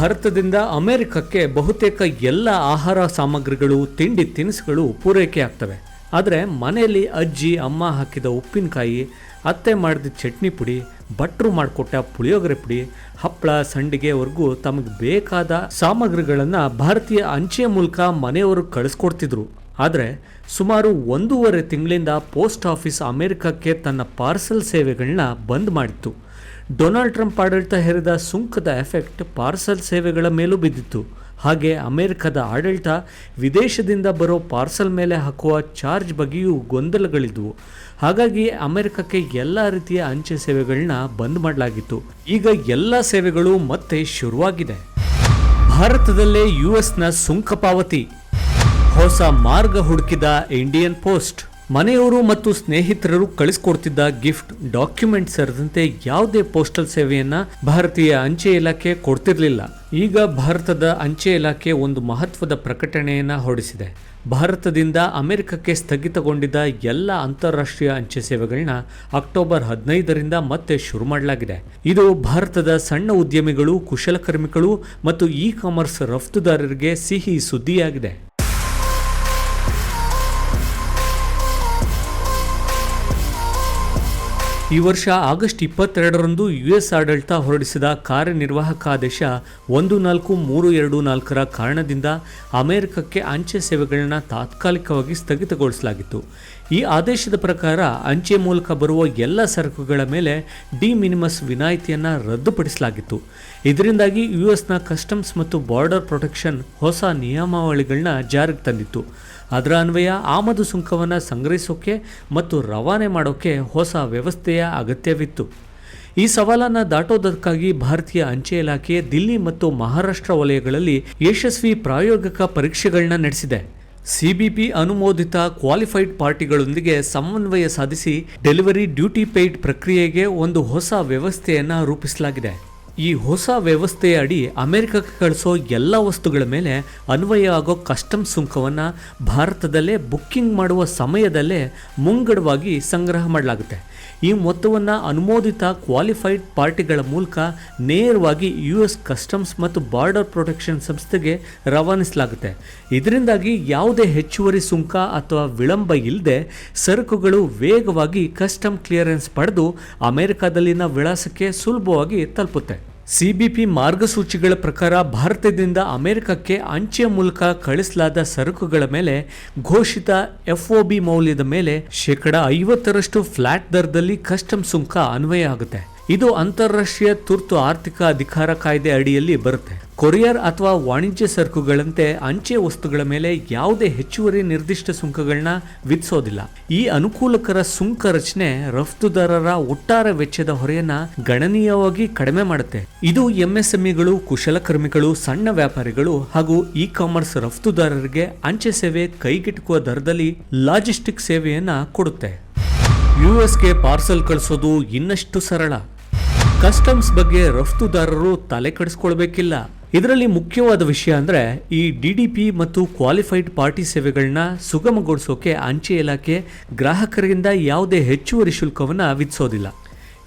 ಭಾರತದಿಂದ ಅಮೆರಿಕಕ್ಕೆ ಬಹುತೇಕ ಎಲ್ಲ ಆಹಾರ ಸಾಮಗ್ರಿಗಳು, ತಿಂಡಿ, ತಿನಿಸುಗಳು ಪೂರೈಕೆ ಆಗ್ತವೆ. ಆದರೆ ಮನೆಯಲ್ಲಿ ಅಜ್ಜಿ, ಅಮ್ಮ ಹಾಕಿದ ಉಪ್ಪಿನಕಾಯಿ, ಅತ್ತೆ ಮಾಡಿದ ಚಟ್ನಿ ಪುಡಿ, ಭಟ್ರು ಮಾಡಿಕೊಟ್ಟ ಪುಳಿಯೋಗರೆ ಪುಡಿ ಹಪ್ಪಳ ಸಂಡಿಗೆವರೆಗೂ ತಮಗೆ ಬೇಕಾದ ಸಾಮಗ್ರಿಗಳನ್ನು ಭಾರತೀಯ ಅಂಚೆಯ ಮೂಲಕ ಮನೆಯವರು ಕಳಿಸ್ಕೊಡ್ತಿದ್ರು. ಆದರೆ ಸುಮಾರು ಒಂದೂವರೆ ತಿಂಗಳಿಂದ ಪೋಸ್ಟ್ ಆಫೀಸ್ ಅಮೆರಿಕಕ್ಕೆ ತನ್ನ ಪಾರ್ಸಲ್ ಸೇವೆಗಳನ್ನ ಬಂದ್ ಮಾಡಿತ್ತು. ಡೊನಾಲ್ಡ್ ಟ್ರಂಪ್ ಆಡಳಿತ ಹೇರಿದ ಸುಂಕದ ಎಫೆಕ್ಟ್ ಪಾರ್ಸಲ್ ಸೇವೆಗಳ ಮೇಲೂ ಬಿದ್ದಿತ್ತು. ಹಾಗೆ ಅಮೆರಿಕದ ಆಡಳಿತ ವಿದೇಶದಿಂದ ಬರೋ ಪಾರ್ಸಲ್ ಮೇಲೆ ಹಾಕುವ ಚಾರ್ಜ್ ಬಗ್ಗೆಯೂ ಗೊಂದಲಗಳಿದ್ವು. ಹಾಗಾಗಿ ಅಮೆರಿಕಕ್ಕೆ ಎಲ್ಲ ರೀತಿಯ ಅಂಚೆ ಸೇವೆಗಳನ್ನ ಬಂದ್ ಮಾಡಲಾಗಿತ್ತು. ಈಗ ಎಲ್ಲ ಸೇವೆಗಳು ಮತ್ತೆ ಶುರುವಾಗಿದೆ. ಭಾರತದಲ್ಲೇ ಯು ಎಸ್ನ ಸುಂಕ ಪಾವತಿ. ಹೊಸ ಮಾರ್ಗ ಹುಡುಕಿದ ಇಂಡಿಯನ್ ಪೋಸ್ಟ್. ಮನೆಯವರು ಮತ್ತು ಸ್ನೇಹಿತರರು ಕಳಿಸ್ಕೊಡ್ತಿದ್ದ ಗಿಫ್ಟ್ ಡಾಕ್ಯುಮೆಂಟ್ ಸೇರಿದಂತೆ ಯಾವುದೇ ಪೋಸ್ಟಲ್ ಸೇವೆಯನ್ನ ಭಾರತೀಯ ಅಂಚೆ ಇಲಾಖೆ ಕೊಡ್ತಿರಲಿಲ್ಲ. ಈಗ ಭಾರತದ ಅಂಚೆ ಇಲಾಖೆ ಒಂದು ಮಹತ್ವದ ಪ್ರಕಟಣೆಯನ್ನ ಹೊರಡಿಸಿದೆ. ಭಾರತದಿಂದ ಅಮೆರಿಕಕ್ಕೆ ಸ್ಥಗಿತಗೊಂಡಿದ್ದ ಎಲ್ಲ ಅಂತಾರಾಷ್ಟ್ರೀಯ ಅಂಚೆ ಸೇವೆಗಳನ್ನ ಅಕ್ಟೋಬರ್ ಹದಿನೈದರಿಂದ ಮತ್ತೆ ಶುರು ಮಾಡಲಾಗಿದೆ. ಇದು ಭಾರತದ ಸಣ್ಣ ಉದ್ಯಮಿಗಳು, ಕುಶಲಕರ್ಮಿಗಳು ಮತ್ತು ಇ ಕಾಮರ್ಸ್ ರಫ್ತುದಾರರಿಗೆ ಸಿಹಿ ಸುದ್ದಿಯಾಗಿದೆ. ಈ ವರ್ಷ ಆಗಸ್ಟ್ ಇಪ್ಪತ್ತೆರಡರಂದು ಯು ಎಸ್ ಆಡಳಿತ ಹೊರಡಿಸಿದ ಕಾರ್ಯನಿರ್ವಾಹಕ ಆದೇಶ ಒಂದು ನಾಲ್ಕು ಮೂರು ಎರಡು ನಾಲ್ಕರ ಕಾರಣದಿಂದ ಅಮೆರಿಕಕ್ಕೆ ಅಂಚೆ ಸೇವೆಗಳನ್ನು ತಾತ್ಕಾಲಿಕವಾಗಿ ಸ್ಥಗಿತಗೊಳಿಸಲಾಗಿತ್ತು. ಈ ಆದೇಶದ ಪ್ರಕಾರ ಅಂಚೆ ಮೂಲಕ ಬರುವ ಎಲ್ಲ ಸರಕುಗಳ ಮೇಲೆ ಡಿ ಮಿನಿಮಸ್ ವಿನಾಯಿತಿಯನ್ನು ರದ್ದುಪಡಿಸಲಾಗಿತ್ತು. ಇದರಿಂದಾಗಿ ಯು ಎಸ್ನ ಕಸ್ಟಮ್ಸ್ ಮತ್ತು ಬಾರ್ಡರ್ ಪ್ರೊಟೆಕ್ಷನ್ ಹೊಸ ನಿಯಮಾವಳಿಗಳನ್ನ ಜಾರಿಗೆ ತಂದಿತ್ತು. ಅದರ ಅನ್ವಯ ಆಮದು ಸುಂಕವನ್ನು ಸಂಗ್ರಹಿಸೋಕೆ ಮತ್ತು ರವಾನೆ ಮಾಡೋಕ್ಕೆ ಹೊಸ ವ್ಯವಸ್ಥೆಯ ಅಗತ್ಯವಿತ್ತು. ಈ ಸವಾಲನ್ನು ದಾಟೋದಕ್ಕಾಗಿ ಭಾರತೀಯ ಅಂಚೆ ಇಲಾಖೆ ದಿಲ್ಲಿ ಮತ್ತು ಮಹಾರಾಷ್ಟ್ರ ವಲಯಗಳಲ್ಲಿ ಯಶಸ್ವಿ ಪ್ರಾಯೋಗಿಕ ಪರೀಕ್ಷೆಗಳನ್ನ ನಡೆಸಿದೆ. ಸಿಬಿಪಿ ಅನುಮೋದಿತ ಕ್ವಾಲಿಫೈಡ್ ಪಾರ್ಟಿಗಳೊಂದಿಗೆ ಸಮನ್ವಯ ಸಾಧಿಸಿ ಡೆಲಿವರಿ ಡ್ಯೂಟಿ ಪೇಯ್ಡ್ ಪ್ರಕ್ರಿಯೆಗೆ ಒಂದು ಹೊಸ ವ್ಯವಸ್ಥೆಯನ್ನು ರೂಪಿಸಲಾಗಿದೆ. ಈ ಹೊಸ ವ್ಯವಸ್ಥೆಯ ಅಡಿ ಅಮೆರಿಕಕ್ಕೆ ಕಳಿಸೋ ಎಲ್ಲ ವಸ್ತುಗಳ ಮೇಲೆ ಅನ್ವಯ ಆಗೋ ಕಸ್ಟಮ್ಸ್ ಸುಂಕವನ್ನು ಭಾರತದಲ್ಲೇ ಬುಕ್ಕಿಂಗ್ ಮಾಡುವ ಸಮಯದಲ್ಲೇ ಮುಂಗಡವಾಗಿ ಸಂಗ್ರಹ ಮಾಡಲಾಗುತ್ತೆ. ಈ ಮೊತ್ತವನ್ನು ಅನುಮೋದಿತ ಕ್ವಾಲಿಫೈಡ್ ಪಾರ್ಟಿಗಳ ಮೂಲಕ ನೇರವಾಗಿ ಯು ಎಸ್ ಕಸ್ಟಮ್ಸ್ ಮತ್ತು ಬಾರ್ಡರ್ ಪ್ರೊಟೆಕ್ಷನ್ ಸಂಸ್ಥೆಗೆ ರವಾನಿಸಲಾಗುತ್ತೆ. ಇದರಿಂದಾಗಿ ಯಾವುದೇ ಹೆಚ್ಚುವರಿ ಸುಂಕ ಅಥವಾ ವಿಳಂಬ ಇಲ್ಲದೆ ಸರಕುಗಳು ವೇಗವಾಗಿ ಕಸ್ಟಮ್ ಕ್ಲಿಯರೆನ್ಸ್ ಪಡೆದು ಅಮೆರಿಕಾದಲ್ಲಿನ ವಿಳಾಸಕ್ಕೆ ಸುಲಭವಾಗಿ ತಲುಪುತ್ತೆ. ಸಿಬಿಪಿ ಮಾರ್ಗಸೂಚಿಗಳ ಪ್ರಕಾರ ಭಾರತದಿಂದ ಅಮೆರಿಕಕ್ಕೆ ಅಂಚೆಯ ಮೂಲಕ ಕಳಿಸಲಾದ ಸರಕುಗಳ ಮೇಲೆ ಘೋಷಿತ ಎಫ್ಒಬಿ ಮೌಲ್ಯದ ಮೇಲೆ ಶೇಕಡ ಐವತ್ತರಷ್ಟು ಫ್ಲಾಟ್ ದರದಲ್ಲಿ ಕಸ್ಟಮ್ ಸುಂಕ ಅನ್ವಯ ಆಗುತ್ತೆ. ಇದು ಅಂತಾರಾಷ್ಟ್ರೀಯ ತುರ್ತು ಆರ್ಥಿಕ ಅಧಿಕಾರ ಕಾಯ್ದೆ ಅಡಿಯಲ್ಲಿ ಬರುತ್ತೆ. ಕೊರಿಯರ್ ಅಥವಾ ವಾಣಿಜ್ಯ ಸರಕುಗಳಂತೆ ಅಂಚೆ ವಸ್ತುಗಳ ಮೇಲೆ ಯಾವುದೇ ಹೆಚ್ಚುವರಿ ನಿರ್ದಿಷ್ಟ ಸುಂಕಗಳನ್ನ ವಿಧಿಸೋದಿಲ್ಲ. ಈ ಅನುಕೂಲಕರ ಸುಂಕ ರಚನೆ ರಫ್ತುದಾರರ ಒಟ್ಟಾರೆ ವೆಚ್ಚದ ಹೊರೆಯನ್ನ ಗಣನೀಯವಾಗಿ ಕಡಿಮೆ ಮಾಡುತ್ತೆ. ಇದು ಎಂಎಸ್ಎಂಇಗಳು, ಕುಶಲಕರ್ಮಿಗಳು, ಸಣ್ಣ ವ್ಯಾಪಾರಿಗಳು ಹಾಗೂ ಇ ಕಾಮರ್ಸ್ ರಫ್ತುದಾರರಿಗೆ ಅಂಚೆ ಸೇವೆ ಕೈಗೆಟುಕುವ ದರದಲ್ಲಿ ಲಾಜಿಸ್ಟಿಕ್ ಸೇವೆಯನ್ನ ಕೊಡುತ್ತೆ. ಯುಎಸ್ಗೆ ಪಾರ್ಸಲ್ ಕಳಿಸೋದು ಇನ್ನಷ್ಟು ಸರಳ. ಕಸ್ಟಮ್ಸ್ ಬಗ್ಗೆ ರಫ್ತುದಾರರು ತಲೆ ಕೆಡಿಸ್ಕೊಳ್ಬೇಕಿಲ್ಲ. ಇದರಲ್ಲಿ ಮುಖ್ಯವಾದ ವಿಷಯ ಅಂದ್ರೆ ಈ ಡಿ ಡಿ ಪಿ ಮತ್ತು ಕ್ವಾಲಿಫೈಡ್ ಪಾರ್ಟಿ ಸೇವೆಗಳನ್ನ ಸುಗಮಗೊಳಿಸೋಕೆ ಅಂಚೆ ಇಲಾಖೆ ಗ್ರಾಹಕರಿಂದ ಯಾವುದೇ ಹೆಚ್ಚುವರಿ ಶುಲ್ಕವನ್ನು ವಿಧಿಸೋದಿಲ್ಲ.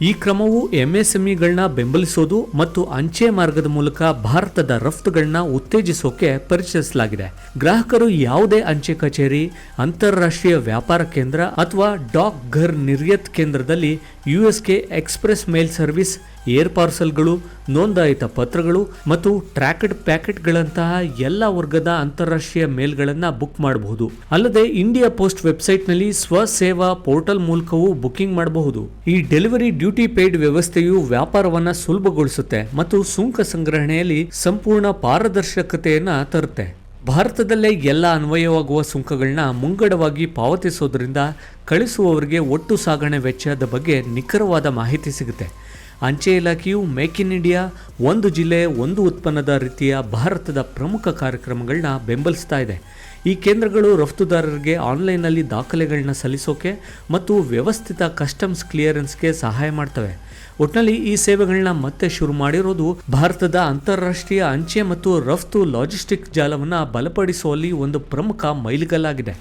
ಈ ಕ್ರಮವು ಎಂಎಸ್ಎಂಇಗಳನ್ನ ಬೆಂಬಲಿಸೋದು ಮತ್ತು ಅಂಚೆ ಮಾರ್ಗದ ಮೂಲಕ ಭಾರತದ ರಫ್ತುಗಳನ್ನ ಉತ್ತೇಜಿಸೋಕೆ ಪರಿಚಯಿಸಲಾಗಿದೆ. ಗ್ರಾಹಕರು ಯಾವುದೇ ಅಂಚೆ ಕಚೇರಿ, ಅಂತಾರಾಷ್ಟ್ರೀಯ ವ್ಯಾಪಾರ ಕೇಂದ್ರ ಅಥವಾ ಡಾಕ್ ಘರ್ ನಿರ್ಯತ್ ಕೇಂದ್ರದಲ್ಲಿ ಯುಎಸ್ಗೆ ಎಕ್ಸ್ಪ್ರೆಸ್ ಮೇಲ್ ಸರ್ವಿಸ್ ಏರ್ ಪಾರ್ಸಲ್ಗಳು, ನೋಂದಾಯಿತ ಪತ್ರಗಳು ಮತ್ತು ಟ್ರ್ಯಾಕೆಡ್ ಪ್ಯಾಕೆಟ್ಗಳಂತಹ ಎಲ್ಲ ವರ್ಗದ ಅಂತಾರಾಷ್ಟ್ರೀಯ ಮೇಲ್ಗಳನ್ನು ಬುಕ್ ಮಾಡಬಹುದು. ಅಲ್ಲದೆ ಇಂಡಿಯಾ ಪೋಸ್ಟ್ ವೆಬ್ಸೈಟ್ನಲ್ಲಿ ಸ್ವಸೇವಾ ಪೋರ್ಟಲ್ ಮೂಲಕವೂ ಬುಕಿಂಗ್ ಮಾಡಬಹುದು. ಈ ಡೆಲಿವರಿ ಡ್ಯೂಟಿ ಪೇಯ್ಡ್ ವ್ಯವಸ್ಥೆಯು ವ್ಯಾಪಾರವನ್ನು ಸುಲಭಗೊಳಿಸುತ್ತೆ ಮತ್ತು ಸುಂಕ ಸಂಗ್ರಹಣೆಯಲ್ಲಿ ಸಂಪೂರ್ಣ ಪಾರದರ್ಶಕತೆಯನ್ನು ತರುತ್ತೆ. ಭಾರತದಲ್ಲೇ ಎಲ್ಲ ಅನ್ವಯವಾಗುವ ಸುಂಕಗಳನ್ನ ಮುಂಗಡವಾಗಿ ಪಾವತಿಸೋದ್ರಿಂದ ಕಳಿಸುವವರಿಗೆ ಒಟ್ಟು ಸಾಗಣೆ ವೆಚ್ಚದ ಬಗ್ಗೆ ನಿಖರವಾದ ಮಾಹಿತಿ ಸಿಗುತ್ತೆ. ಅಂಚೆ ಇಲಾಖೆಯು ಮೇಕ್ ಇನ್ ಇಂಡಿಯಾ ಒಂದು ಜಿಲ್ಲೆ, ಒಂದು ಉತ್ಪನ್ನದ ರೀತಿಯ ಭಾರತದ ಪ್ರಮುಖ ಕಾರ್ಯಕ್ರಮಗಳನ್ನ ಬೆಂಬಲಿಸ್ತಾ ಇದೆ. ಈ ಕೇಂದ್ರಗಳು ರಫ್ತುದಾರರಿಗೆ ಆನ್ಲೈನ್ನಲ್ಲಿ ದಾಖಲೆಗಳನ್ನ ಸಲ್ಲಿಸೋಕೆ ಮತ್ತು ವ್ಯವಸ್ಥಿತ ಕಸ್ಟಮ್ಸ್ ಕ್ಲಿಯರೆನ್ಸ್ಗೆ ಸಹಾಯ ಮಾಡ್ತವೆ. ಒಟ್ಟಿನಲ್ಲಿ ಈ ಸೇವೆಗಳನ್ನ ಮತ್ತೆ ಶುರು ಮಾಡಿರೋದು ಭಾರತದ ಅಂತಾರಾಷ್ಟ್ರೀಯ ಅಂಚೆ ಮತ್ತು ರಫ್ತು ಲಾಜಿಸ್ಟಿಕ್ ಜಾಲವನ್ನು ಬಲಪಡಿಸುವಲ್ಲಿ ಒಂದು ಪ್ರಮುಖ ಮೈಲಿಗಲ್ಲಾಗಿದೆ.